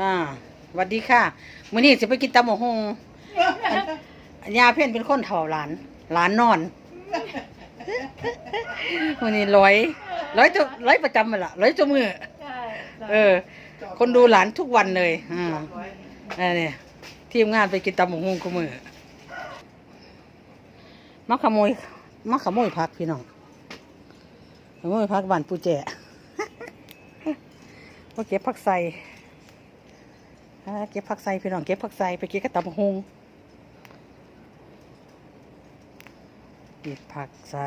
อ่าสวัสดีค่ะมื้อนี้สิไปกินตำหมกฮงอันยาเพ่นเป็นคนเฒ่าหลานหลานนอนมื้อนี้ร้อยร้อยตัวร้อยประจำมันล่ะร้อยตัวมือใช่เออ คนดูหลานทุกวันเลยอ่าอันนี้ทีมงานไปกินตำหมกฮงกูมือมาขโมยมาขโมยพักพี่น้องขโมยพักบ้านปูแจมาเก็บผักใส่อ่า เก็บผักใส่พี่น้องเก็บผักใส่ไปเก็บกระตับหงเก็บผักใส่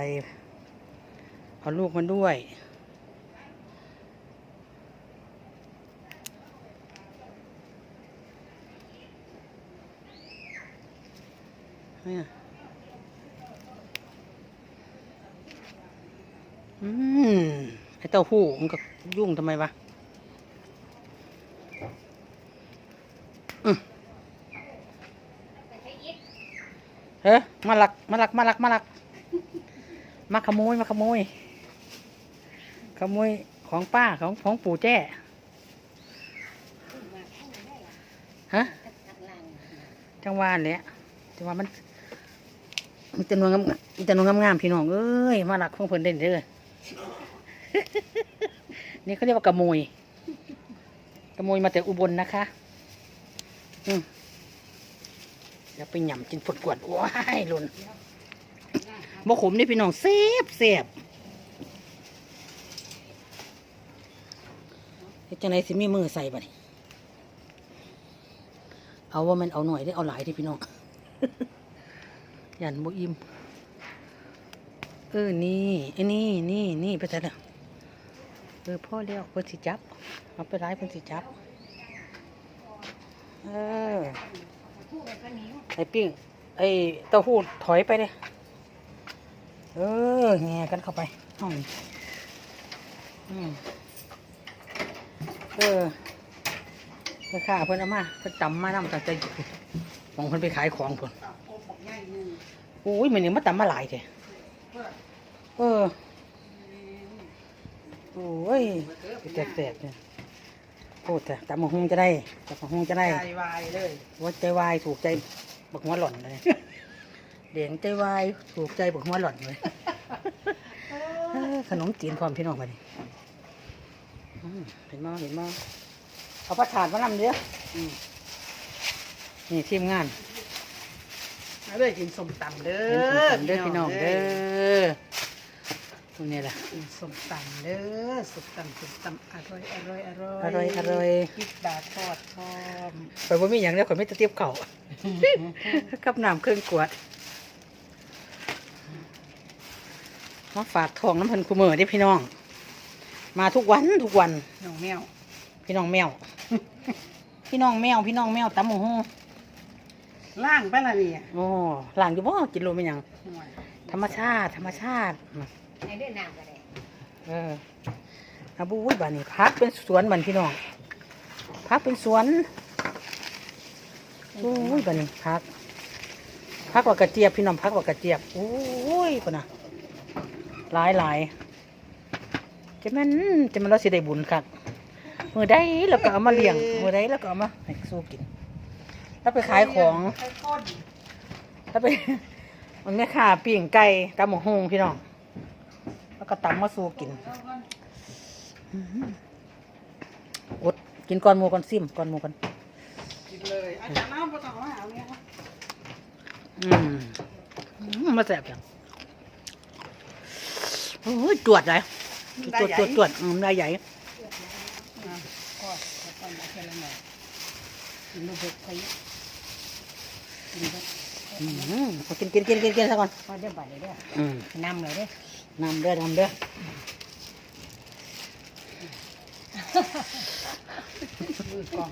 เอาลูกมันด้วยเนี่ยอืมไอเต้าหู้มันก็ยุ่งทำไมวะ เฮ้ยมาลักมาลักมาลักมาลัก มาขโมยมาขโมย ขโมยของป้าของของปู่แจ้ฮะจังหวานเลยจังหวานมันมีจำนวนงามมีจำนวนงามๆพี่น้องเอ้ยมาลักของเพิ่นเด่นเด้อนี่เขาเรียกว่ากระโมยกระโมยมาแต่อุบลนะคะ เดี๋ยวไปหย่ำกินผดกวดว้ายหลุนบ่ขมนี่พี่น้องเสียบเสียบเฮ็ดจังไดสิมีมือใส่บัดนี้เอาว่ามันเอาหน่อยได้อเอาหลายที่พี่น้อง ยันบ่อิ่มเออ นี่ไอ้นี่นี่นี่ไปใส่แล้วเออพ่อเลี้ยวเพิ่นสิจับ เอาไปร้ายเพิ่นสิจับ เออไอ้ปิ้งไอ้เต้าหู้ถอยไปเลยเออแงกันเข้าไปห้องอืมเออไปค่าเพิ่นเอามาเพิ่นจำมานํตั้งใจมองเพิ่นไปขายของเพิ่นโอ้ยมันนี่มาตำมาหลายแท้เออโอ้ยแตกๆเนี่ย โอ้แต่ตำมะฮุงจะได้ตำมะฮุงจะได้ใจวายเลยว่าใจวายถูกใจบักหัวหล่อนเลยเดียงใจวายถูกใจบักหัวหล่อนเลยเอ้อขนมจีนความพี่น้องมาดิอืมเห็นมั้เห็นมั้เอาประถาดมานำเด้ออืมนี่ทีมงานมาเลยกินส้มตำเด้เห็นอเด้อพี่น้องเด้อ พวกนี้แหละกินส้มตำเด้อส้มตำส้มตำอร่อยอร่อยอร่อยอร่อยอร่อย พริกดาทอดพร้อมไปว่ามีอย่างเดียวข่อยไม่ตะเตียบเข่าว กับน้ำเครื่องกวดมาฝากทองน้ำพันคูเมอร์ดิพี่น้อง มาทุกวันทุกวัน น้องแมวพี่น้องแมว พี่น้องแมว พี่น้องแมวตำหมูฮูล่างไปละนี่โอ้หลังอยู่บ่กินโลไม่ยังห่วยธรรมชาติ ธรรมชาติ ให้ได้น้ำกันเลยเอออาบูวุ้ยบานนี้พักเป็นสวนบันพี่น้องพักเป็นสวนโอ้ยบานนี้พักพักว่ากระเจี๊ยบพี่น้องพักว่ากระเจี๊ยบโอ้ยคนน่ะหลายหลายจะแม่นจะแมันเราสิได้บุญครับมือได้แล้วก็เอามาเลี้ยงมือได้แล้วก็เอามาให้สู้กิน แล้วไปขายของไข่ข้นแล้วไปมันแม่ค้าปิ้งไก่ตำหมูฮงพี่น้อง แล้วก็ตำมาสู้กินอื้อหืออดกินก่อนหมูก่อนซิมก่อนหมูก่อนกินเลยอาจารย์น้ำบ่ต้องมาเอาเนี่ยอืมอืมมาแสบจังโอ้ยจวดเลยจวดจวดจวดอืมได้ใหญ่อะก็ก็ต้องมาแค่ละหน่อยกินลูกเห็ดไปกินไปอืมเอากินกินกินกินกินซะก่อนพอได้บัตรเลยเด้ออืมนำเลยเด้อ นำเด้อนำเด้อมือกล่อง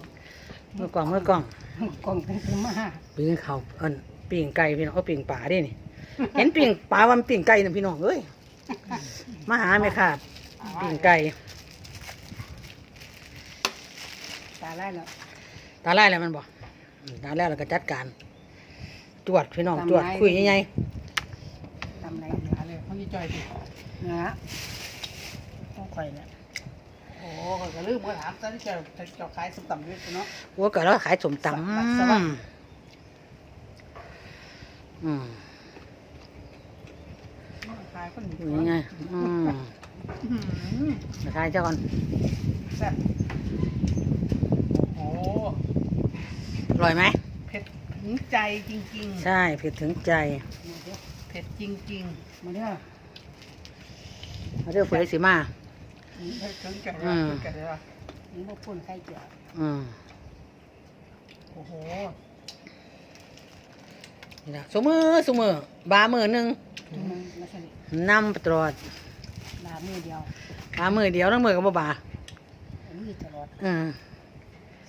มือกล่องมือกล่องมือกล่องเป็นขึ้นมาปิ้งเขาวเอินปิ้งไก่พี่น้องเอาปิ้งปลาดินี่ เห็นปิ้งปลาวันปิ้งไก่นะพี่น้องเอ้ยมาหาไหมค่ะปิ้งไก่ตาไล่แล้วตาไล่แล้วมันบอกอืมตาแล้วเราก็จัดการ จวดพี่น้องจวดคุยยังไงทำไรเหนือเลยเขานี่จอยดิเหนือต้องคอยเนี่ยโอ้ก็ก็ลืมก็ถามตอนที่เจ้าเจ้าขายส้มตำอยู่เนาะวัวก็แล้วขายสมตสวัสดิ์ำอืมขายคนนี่ไงอืมอืมมาทายเจ้าก่อนแซ่บโอ้โหอร่อยไหม เผ็ดถึงใจจริงใช่เผ็ดถึงใจๆเผ็ดจริงๆ มาเนี่ย มาเรื่องเฟื่อยสิมาเผ็ดถึงใจอืว่ะมถึงใจว่ะนี่พวกคนไข่เจียวอืมโอ้โหนี่ล่ะสมือสมือบามือหนึ่งอืมแล้วก็นำไปตลอดลามือเดียวบามือเดียวทั้งมือกับบ่บามือตลอดอืม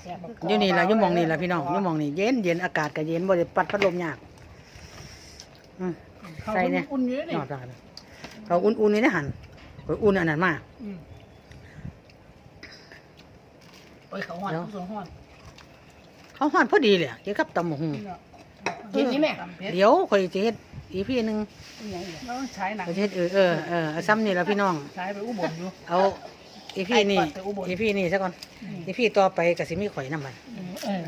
แซ่บอยู่นี่ล่ะอยู่หมองนี่ล่ะพี่น้องอยู่หมองนี่เย็นเย็นอากาศก็เย็นบ่ได้ปัดพัดลมยากอืมเขาใส่เนี่ยอุ่นๆอยู่นี่นอดได้เลยเขาอุ่นๆนี่นะหัน เขาอุ่นอันนั้นมาอืมโอ้ยเขาห้อนเดี๋ยวเขาสวนห้อนเขาฮอดพอดีเลยเกี่ยวกับตำหมกหุงเย็นนี่แม่เผ็ดเดี๋ยวข่อยสิเฮ็ดอีพี่นึงเราต้องใช้หนังข่อยสิเฮ็ดเออเออเออเอาซ้ำนี่ล่ะพี่น้อง ใช้ไปอุบลอยู่ เอาอีพี่นี่ไอ้ปัดไปอุบล อีพี่นี่ซะก่อนอีพี่ต่อไปก็สิมีข่อยนำมันเออ